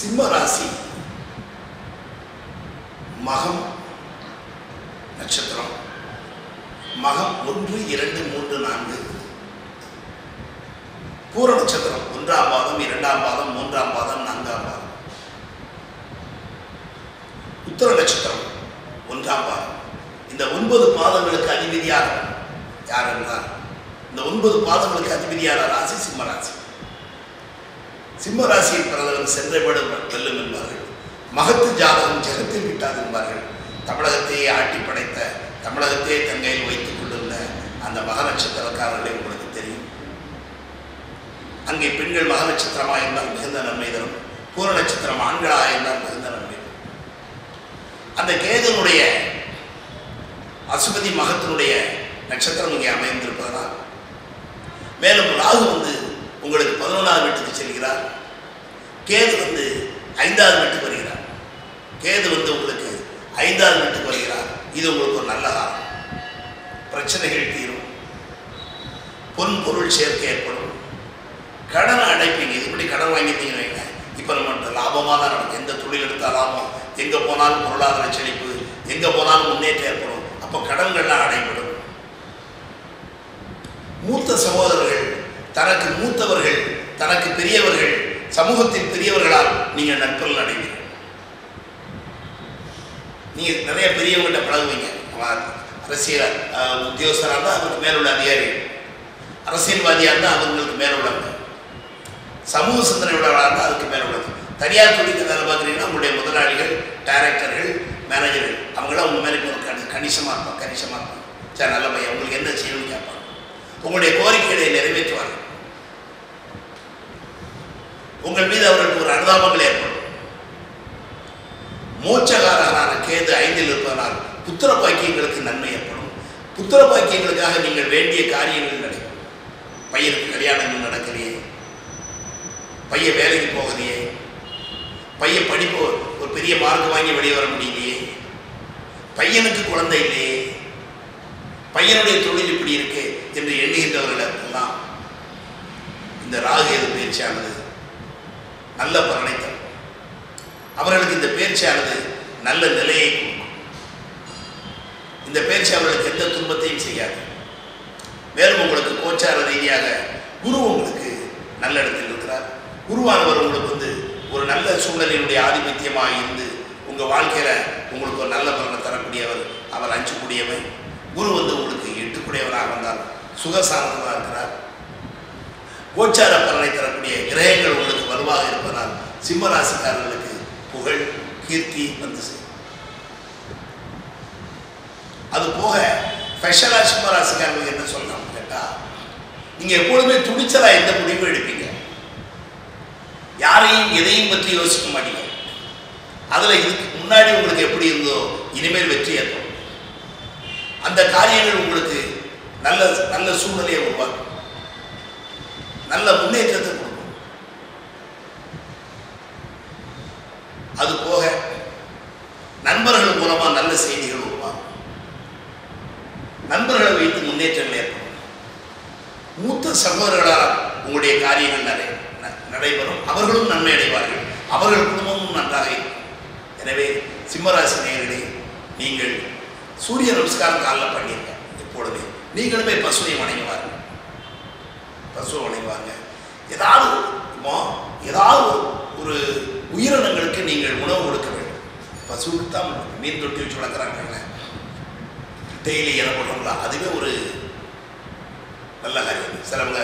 சிம்ம ராசி. மகம் நட்சத்திரம். மகம் ஒன்று இரண்டு மூன்று நான்கு. பூர நட்சத்திரம் ஒன்றாம் பாதம் இரண்டாம் பாதம் மூன்றாம் பாதம் நான்காம் பாதம். உத்தர நட்சத்திரம் ஒன்றாம் பாதம். இந்த ஒன்பது பாதங்களுக்கு அதிபதியாக யார் என்றால் இந்த ஒன்பது பாதங்களுக்கு அதிபதியான ராசி சிம்ம ராசி. சிம்ம ராசியில் பிறந்தவன் சென்றவிடம் வெல்லும் என்பார்கள். மகத்து ஜாதகம் ஜெகத்தில் விட்டாது என்பார்கள். தமிழகத்தையே ஆட்டி படைத்த தமிழகத்தையே தங்கையில் வைத்துக் கொண்டிருந்த அந்த மக நட்சத்திரக்காரர்களை உங்களுக்கு தெரியும். அங்கே பெண்கள் மக நட்சத்திரமாக இருந்தால் மிகுந்த நன்மை தரும். பூர நட்சத்திரம் ஆண்களாக இருந்தால் மிகுந்த நன்மை தரும். அந்த கேதனுடைய அசுபதி மகத்தினுடைய நட்சத்திரம் இங்கே அமைந்திருப்பதனால் மேலும் ராகு வந்து உங்களுக்கு பதினொன்றாவது வீட்டுக்கு செல்கிறார். கேது வந்து ஐந்தாவது வீட்டுக்கு வருகிறார். கேது வந்து உங்களுக்கு ஐந்தாவது வீட்டுக்கு வருகிறார். இது உங்களுக்கு ஒரு நல்ல காலம். பிரச்சனைகள் தீரும். பொன் பொருள் சேர்க்கை ஏற்படும். கடனை அடைப்பீங்க இதுபடி கடன் வாங்கிட்டீங்கன்னு வைங்க. இப்போ நம்ம லாபமாக தான் நடக்கும். எந்த தொழில் எடுத்தால் லாபம் எங்கே போனாலும் பொருளாதார செழிப்பு எங்கே போனாலும் முன்னேற்றம் ஏற்படும். அப்போ கடன்கள்லாம் அடைபடும். மூத்த சகோதரர்கள் தனக்கு மூத்தவர்கள் தனக்கு பெரியவர்கள் சமூகத்தில் பெரியவர்களால் நீங்கள் நட்புகள் அடைவீர்கள். நீங்கள் நிறைய பெரியவங்கள்ட்ட பழகுவீங்க. அரசியல் உத்தியோகஸ்தராக இருந்தால் அவருக்கு மேலுள்ள அதிகாரிகள் அரசியல்வாதியாக இருந்தால் அவங்களுக்கு மேல உள்ளவங்க சமூக சிந்தனை உள்ளவர்களாக இருந்தால் அதுக்கு மேல உள்ளது தனியார் தொழிலுக்கு வேலை பார்க்குறீங்கன்னா உங்களுடைய முதலாளிகள் டைரக்டர்கள் மேனேஜர்கள் அவங்களாம் உங்கள் மேலே கணிசமாக இருப்பாங்க கணிசமாக இருப்பாங்க. சரி நல்ல பையன். உங்களுக்கு என்ன செய்யணும்னு கேட்பாங்க. உங்களுடைய கோரிக்கைகளை நிறைவேற்றுவார்கள். உங்கள் மீது அவர்களுக்கு ஒரு அனுதாபங்கள் ஏற்படும். மோட்சகாரகரான கேது ஐந்தில் இருப்பதனால் புத்திர பாக்கியங்களுக்கு நன்மை ஏற்படும். புத்திர பாக்கியங்களுக்காக நீங்கள் வேண்டிய காரியங்கள் நடக்கும். பையனுக்கு கல்யாணங்கள் நடக்கலையே. பையன் வேலைக்கு போகலையே. பையன் படிப்பு ஒரு பெரிய மார்க் வாங்கி வெளியே வர முடியலையே. பையனுக்கு குழந்தை இல்லையே. பையனுடைய தொழில் இப்படி இருக்கு. என்று எண்ணுகின்றவர்களிடத்தெல்லாம் இந்த ராகு எது பயிற்சியானது நல்ல பலனை தரும். அவர்களுக்கு இந்த பயிற்சியானது நல்ல நிலையை கொடுக்கும். இந்த பயிற்சி அவர்களுக்கு எந்த துன்பத்தையும் செய்யாது. மேலும் உங்களுக்கு கோச்சார ரீதியாக குரு உங்களுக்கு நல்ல இடத்தில் இருக்கிறார். குருவானவர் உங்களுக்கு வந்து ஒரு நல்ல சூழ்நிலையினுடைய ஆதிபத்தியமாக இருந்து உங்கள் வாழ்க்கையில் உங்களுக்கு ஒரு நல்ல பலனை தரக்கூடியவர் அவர் அஞ்சக்கூடியவர். குரு வந்து சுகசாந்தமாக இருக்கிறார். கோச்சார பலனை தரக்கூடிய கிரகங்கள் உங்களுக்கு வலுவாக இருப்பதால் சிம்ம ராசிக்காரர்களுக்கு புகழ் கீர்த்தி வந்து அது போக ஸ்பெஷலாக சிம்ம என்ன சொல்லணும் கேட்டால் நீங்கள் எப்பொழுதுமே துணிச்சலாக எந்த முடிவும் எடுப்பீங்க? யாரையும் எதையும் பற்றி யோசிக்க மாட்டீங்க. அதில் இதுக்கு முன்னாடி உங்களுக்கு எப்படி இருந்தோ இனிமேல் வெற்றி ஏற்படும் அந்த காரியங்கள் உங்களுக்கு நல்ல நல்ல சூழ்நிலையை உருவாக்கும். நல்ல முன்னேற்றத்தை கொடுக்கும். அது போக நண்பர்கள் மூலமா நல்ல செய்திகள் உருவாகும். நண்பர்களை வைத்து முன்னேற்றங்கள் ஏற்படும். மூத்த சகோதரர்களால் உங்களுடைய காரியங்கள் நடை ந- நடைபெறும். அவர்களும் நன்மை அடைவார்கள். அவர்கள் குடும்பமும் நன்றாக இருக்கும். எனவே சிம்மராசி நேயர்களே நீங்கள் சூரிய நமஸ்காரம் காலில் பண்ணியிருக்க எப்பொழுதே நீங்களுமே பசுவை வணங்குவார் பசுவை வணங்குவாங்க ஏதாவது ஏதாவது ஒரு- உயிரினங்களுக்கு நீங்கள் உணவு கொடுக்க வேண்டும். பசுவுக்கு தான் மீன் தொட்டி வச்சு வளர்க்குறாங்கல்ல. டெய்லி இறை போடுறோம்ல அதுவே ஒரு நல்ல காரியம். சிலவங்க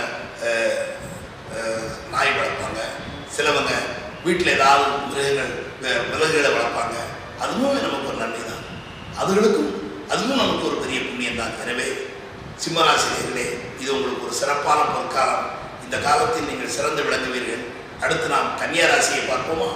நாய் வளர்ப்பாங்க. சிலவங்க வீட்டில் ஏதாவது மிருகங்கள் வி- விலங்குகளை வளர்ப்பாங்க. அதுவும் நமக்கு ஒரு நன்மை தான். அதுகளுக்கும் அதுவும் நமக்கு ஒரு பெரிய புண்ணியம் தான். எனவே சிம்மராசினியர்களே இது உங்களுக்கு ஒரு சிறப்பான பொற்காலம். இந்த காலத்தில் நீங்கள் சிறந்து விளங்குவீர்கள். அடுத்து நாம் கன்னியா ராசியை பார்ப்போமா?